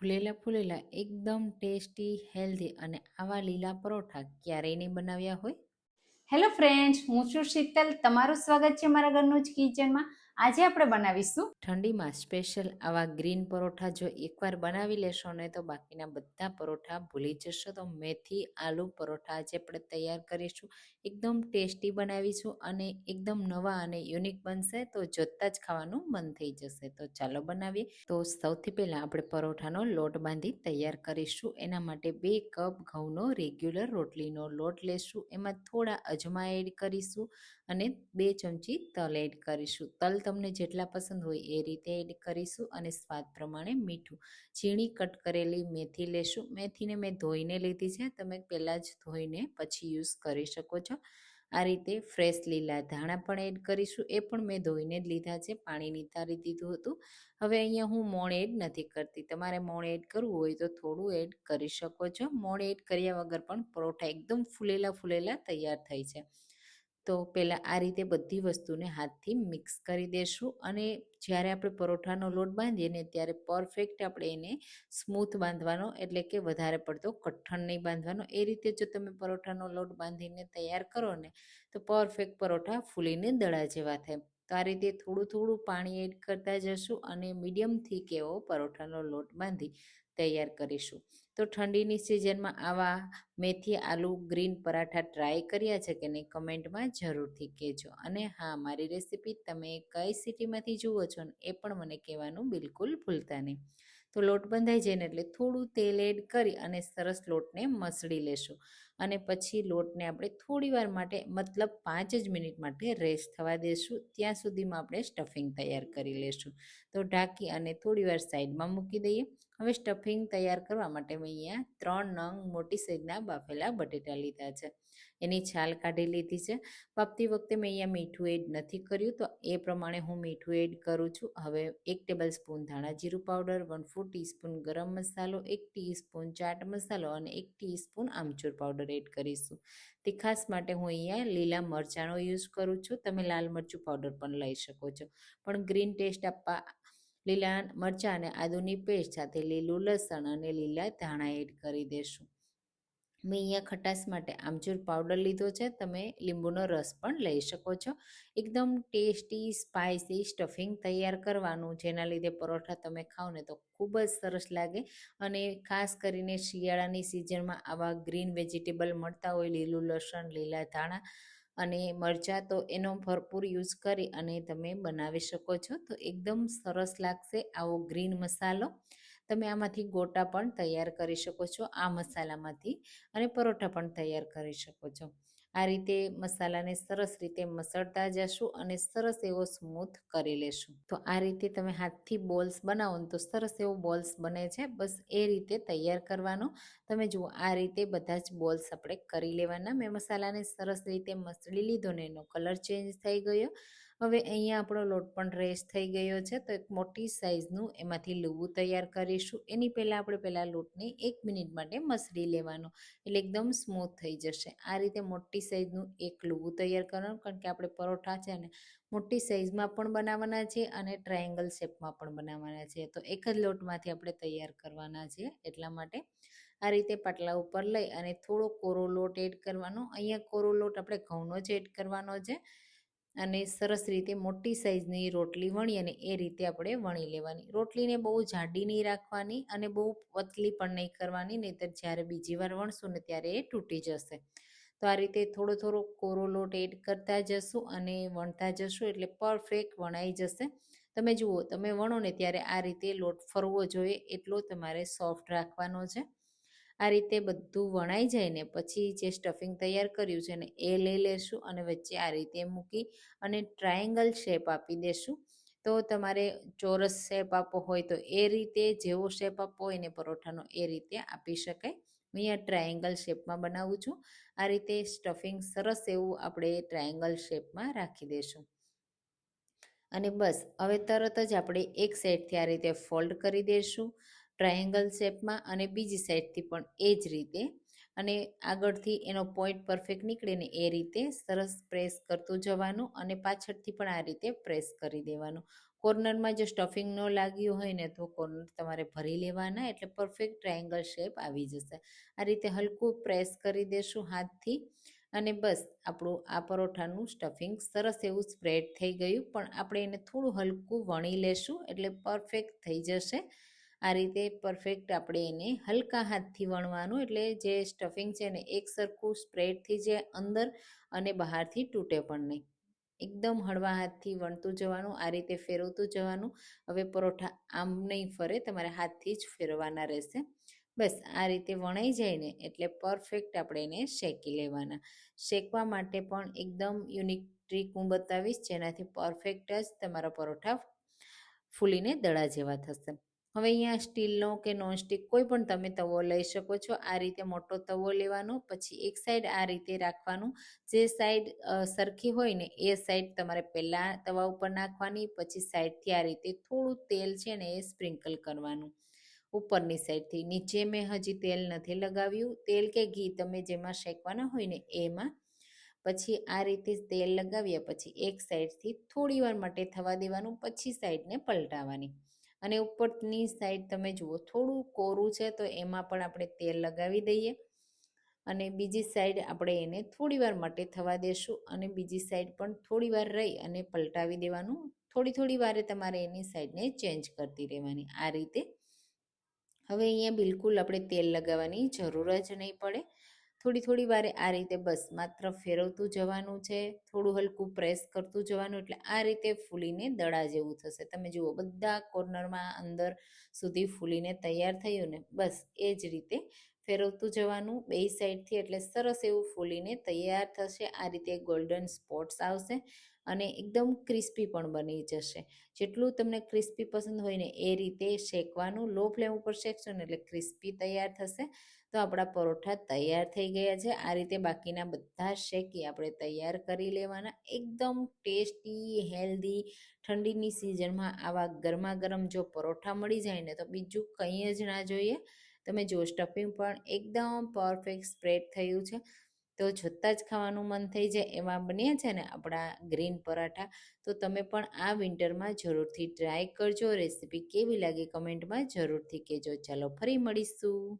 ફૂલેલા ફૂલેલા એકદમ tasty, healthy અને આવા લીલા પરોઠા ક્યારેય નહીં બનાવ્યા હોય? હેલો ફ્રેન્ડ્સ હું છું શીતલ. તમારું સ્વાગત છે મારા ઘરનું જ કિચનમાં આજે આપણે બનાવીશું ઠંડીમાં સ્પેશિયલ આવા ગ્રીન પરોઠા જો એકવાર બનાવી લેશો ને તો બાકીના બધા પરોઠા ભૂલી જશો. તો મેથી, આલુ પરોઠા આજે આપણે તૈયાર કરીશું. એકદમ ટેસ્ટી બનાવીશું અને એકદમ નવા અને યુનિક બનશે તો જોતાં જ ખાવાનું મન થઈ જશે. તો ચાલો બનાવીએ. તો સૌથી પહેલાં આપણે પરોઠાનો લોટ બાંધી તૈયાર કરીશું. એના માટે બે કપ ઘઉંનો રેગ્યુલર રોટલીનો લોટ લેશું. એમાં થોડા અજમા એડ કરીશું. અને બે ચમચી તલ એડ કરીશું. તલ તમને જેટલા પસંદ હોય એ રીતે એડ કરીશું અને સ્વાદ પ્રમાણે મીઠું. ઝીણી કટ કરેલી મેથી લેશું. મેથીને મેં ધોઈને લીધી છે. તમે પહેલાં જ ધોઈને પછી યુઝ કરી શકો છો. આ રીતે ફ્રેશ લીલા ધાણા પણ એડ કરીશું. એ પણ મેં ધોઈને જ લીધા છે. પાણી નિતારી દીધું હતું. હવે અહીંયા હું મોણ એડ નથી કરતી. તમારે મોણ એડ કરવું હોય તો થોડું એડ કરી શકો છો. મોણ એડ કર્યા વગર પણ પરોઠા એકદમ ફૂલેલા ફૂલેલા તૈયાર થાય છે. તો પહેલાં આ રીતે બધી વસ્તુને હાથથી મિક્સ કરી દેશું અને જ્યારે આપણે પરોઠાનો લોટ બાંધીએ ને ત્યારે પરફેક્ટ આપણે એને સ્મૂથ બાંધવાનો એટલે કે વધારે પડતો કઠણ નહીં બાંધવાનો. એ રીતે જો તમે પરોઠાનો લોટ બાંધીને તૈયાર કરો ને તો પરફેક્ટ પરોઠા ફૂલીને દડા જેવા થાય. તો આ રીતે થોડું થોડું પાણી એડ કરતા જશું અને મીડિયમથી કેવો પરોઠાનો લોટ બાંધી તૈયાર કરીશું. તો ઠંડીની સિઝનમાં આવા મેથી, આલુ, ગ્રીન પરાઠા ટ્રાય કર્યા છે કે નહીં કમેન્ટમાં જરૂરથી કહેજો. અને હા, મારી રેસીપી તમે કઈ સિટીમાંથી જુઓ છો એ પણ મને કહેવાનું બિલકુલ ભૂલતા નહીં. તો લોટ બંધાઈ જાય ને એટલે થોડું તેલ એડ કરી અને સરસ લોટને મસળી લેશું. અને પછી લોટને આપણે થોડી વાર માટે, મતલબ પાંચ જ મિનિટ માટે રેસ્ટ થવા દેશું. ત્યાં સુધીમાં આપણે સ્ટફિંગ તૈયાર કરી લેશું. તો ઢાંકી અને થોડી વાર સાઈડમાં મૂકી દઈએ. હવે સ્ટફિંગ તૈયાર કરવા માટે મેં અહીંયા ત્રણ નંગ મોટી સાઈઝના બાફેલા બટેટા લીધા છે. એની છાલ કાઢી લીધી છે. પાપતી વખતે મેં અહીંયા મીઠું એડ નથી કર્યું, તો એ પ્રમાણે હું મીઠું એડ કરું છું. હવે એક ટેબલ સ્પૂન ધાણા જીરું પાવડર વન ફોર ટીસ્પૂન ગરમ મસાલો, એક ટીસ્પૂન ચાટ મસાલો અને એક ટીસ્પૂન આમચૂર પાવડર એડ કરીશું. તીખાસ માટે હું અહીંયા લીલા મરચાંનો યુઝ કરું છું. તમે લાલ મરચું પાવડર પણ લઈ શકો છો. પણ ગ્રીન ટેસ્ટ આપવા લીલા મરચાં અને આદુની પેસ્ટ સાથે લીલું લસણ અને લીલા ધાણા એડ કરી દેશું. મેં અહીંયા ખટાશ માટે આમચૂર પાવડર લીધો છે. તમે લીંબુનો રસ પણ લઈ શકો છો. એકદમ ટેસ્ટી સ્પાઇસી સ્ટફિંગ તૈયાર કરવાનું, જેના લીધે પરોઠા તમે ખાઓ ને તો ખૂબ જ સરસ લાગે. અને ખાસ કરીને શિયાળાની સિઝનમાં આવા ગ્રીન વેજીટેબલ મળતા હોય, લીલું લસણ, લીલા ધાણા અને મરચાં, તો એનો ભરપૂર યુઝ કરી અને તમે બનાવી શકો છો. તો એકદમ સરસ લાગશે આવો ગ્રીન મસાલો. તમે આમાંથી ગોટા પણ તૈયાર કરી શકો છો, આ મસાલામાંથી, અને પરોઠા પણ તૈયાર કરી શકો છો. આ રીતે મસાલાને સરસ રીતે મસળતા જશું અને સરસ એવો સ્મૂથ કરી લેશું. તો આ રીતે તમે હાથથી બોલ્સ બનાવો ને તો સરસ એવો બોલ્સ બને છે, બસ એ રીતે તૈયાર કરવાનો. તમે જુઓ, આ રીતે બધા જ બોલ્સ આપણે કરી લેવાના. મેં મસાલાને સરસ રીતે મસળી લીધો ને એનો કલર ચેન્જ થઈ ગયો. હવે અહીંયા આપણો લોટ પણ રેસ થઈ ગયો છે, તો એક મોટી સાઇઝનું એમાંથી લૂવું તૈયાર કરીશું. એની પહેલાં આપણે પહેલાં લોટને એક મિનિટ માટે મસળી લેવાનો, એટલે એકદમ સ્મૂથ થઈ જશે. આ રીતે મોટી સાઇઝનું એક લૂવું તૈયાર કરવાનું, કારણ કે આપણે પરોઠા છે ને, મોટી સાઇઝમાં પણ બનાવવાના છે અને ટ્રાયેંગલ શેપમાં પણ બનાવવાના છે. તો એક જ લોટમાંથી આપણે તૈયાર કરવાના છે, એટલા માટે. આ રીતે પાટલા ઉપર લઈ અને થોડો કોરો લોટ એડ કરવાનો. અહીંયા કોરો લોટ આપણે ઘઉંનો જ એડ કરવાનો છે. અને સરસ રીતે મોટી સાઇઝની રોટલી વણી અને એ રીતે આપણે વણી લેવાની. રોટલીને બહુ જાડી નહીં રાખવાની અને બહુ પતલી પણ નહીં કરવાની, નહીંતર જ્યારે બીજી વાર વણશું ને ત્યારે એ તૂટી જશે. તો આ રીતે થોડો થોડો કોરો લોટ એડ કરતા જશું અને વણતા જશું એટલે પરફેક્ટ વણાઈ જશે. તમે જુઓ, તમે વણો ને ત્યારે આ રીતે લોટ ફરવો જોઈએ, એટલો તમારે સોફ્ટ રાખવાનો છે. આ રીતે બધું વણાઈ જાય ને પછી જે સ્ટફિંગ તૈયાર કર્યું છે ને એ લઈ લેશું અને વચ્ચે આ રીતે મૂકી અને ટ્રાયેંગલ શેપ આપી દેશું. તો તમારે ચોરસ શેપ આપવો હોય તો એ રીતે, જેવો શેપ આપવો હોય ને પરોઠાનો એ રીતે આપી શકાય. હું અહીંયા ટ્રાયેંગલ શેપમાં બનાવું છું. આ રીતે સ્ટફિંગ સરસ એવું આપણે ટ્રાયેંગલ શેપમાં રાખી દઈશું અને બસ, હવે તરત જ આપણે એક સાઈડથી આ રીતે ફોલ્ડ કરી દઈશું ટ્રાયેંગલ શેપમાં અને બીજી સાઈડથી પણ એ જ રીતે. અને આગળથી એનો પોઈન્ટ પરફેક્ટ નીકળે ને એ રીતે સરસ પ્રેસ કરતું જવાનું અને પાછળથી પણ આ રીતે પ્રેસ કરી દેવાનું. કોર્નરમાં જો સ્ટફિંગ ન લાગ્યું હોય ને તો કોર્નર તમારે ભરી લેવાના એટલે પરફેક્ટ ટ્રાયેંગલ શેપ આવી જશે. આ રીતે હલકું પ્રેસ કરી દેશું હાથથી અને બસ આપણું આ પરોઠાનું સ્ટફિંગ સરસ એવું સ્પ્રેડ થઈ ગયું. પણ આપણે એને થોડું હલકું વણી લેશું એટલે પરફેક્ટ થઈ જશે. આ રીતે પરફેક્ટ આપણે એને હલકા હાથથી વણવાનું એટલે જે સ્ટફિંગ છે ને એક સરખું સ્પ્રેડથી જે અંદર અને બહારથી તૂટે પણ નહીં. એકદમ હળવા હાથથી વણતું જવાનું, આ રીતે ફેરવતું જવાનું. હવે પરોઠા આમ નહીં ફરે, તમારે હાથથી જ ફેરવાના રહેશે. બસ, આ રીતે વણાઈ જાય ને એટલે પરફેક્ટ આપણે એને શેકી લેવાના. શેકવા માટે પણ એકદમ યુનિક ટ્રીક હું બતાવીશ, જેનાથી પરફેક્ટ જ તમારા પરોઠા ફૂલીને દડા જેવા થશે. હવે અહીંયા સ્ટીલનો કે નોનસ્ટિક કોઈ પણ તમે તવો લઈ શકો છો. આ રીતે મોટો તવો લેવાનો, પછી એક સાઈડ આ રીતે રાખવાનું. જે સાઈડ સરખી હોય ને એ સાઈડ તમારે પહેલાં તવા ઉપર નાખવાની, પછી સાઈડથી આ રીતે થોડું તેલ છે ને એ સ્પ્રિંકલ કરવાનું. ઉપરની સાઈડથી નીચે મેં હજી તેલ નથી લગાવ્યું. તેલ કે ઘી તમે જેમાં શેકવાના હોય ને એમાં. પછી આ રીતે તેલ લગાવ્યા પછી એક સાઈડથી થોડી વાર માટે થવા દેવાનું, પછી સાઈડને પલટાવવાની. અને ઉપરની સાઈડ તમે જુઓ, થોડું કોરું છે તો એમાં પણ આપણે તેલ લગાવી દઈએ. અને બીજી સાઈડ આપણે એને થોડીવાર માટે થવા દેશું અને બીજી સાઈડ પણ થોડી વાર રહી અને પલટાવી દેવાનું. થોડી થોડી વારે તમારે એની સાઈડને ચેન્જ કરતી રહેવાની આ રીતે. હવે અહીંયા બિલકુલ આપણે તેલ લગાવવાની જરૂર જ નહીં પડે. થોડી થોડી વારે આ રીતે બસ માત્ર ફેરવતું જવાનું છે, થોડું હલકું પ્રેસ કરતું જવાનું, એટલે આ રીતે ફૂલીને દડા જેવું થશે. તમે જુઓ, બધા કોર્નરમાં અંદર સુધી ફૂલીને તૈયાર થયું ને બસ એ જ રીતે ફેરવતું જવાનું. બે સાઈડથી એટલે સરસ એવું ફૂલીને તૈયાર થશે. આ રીતે ગોલ્ડન સ્પોટ્સ આવશે અને એકદમ ક્રિસ્પી પણ બની જશે. જેટલું તમને ક્રિસ્પી પસંદ હોય ને એ રીતે શેકવાનું. લો ફ્લેમ ઉપર શેકશો ને એટલે ક્રિસ્પી તૈયાર થશે. તો આપણા પરોઠા તૈયાર થઈ ગયા છે. આ રીતે બાકીના બધા શેકી આપણે તૈયાર કરી લેવાના. એકદમ ટેસ્ટી, હેલ્ધી, ઠંડીની સિઝનમાં આવા ગરમા ગરમ જો પરોઠા મળી જાય ને તો બીજું કંઈ જ ના જોઈએ. તમે જો સ્ટફિંગ પણ એકદમ પરફેક્ટ સ્પ્રેડ થયું છે. તો જોતાં જ ખાવાનું મન થઈ જાય એવા બન્યા છે ને આપણા ગ્રીન પરાઠા. તો તમે પણ આ વિન્ટરમાં જરૂરથી ટ્રાય કરજો. રેસીપી કેવી લાગે કમેન્ટમાં જરૂરથી કહેજો. ચાલો ફરી મળીશું.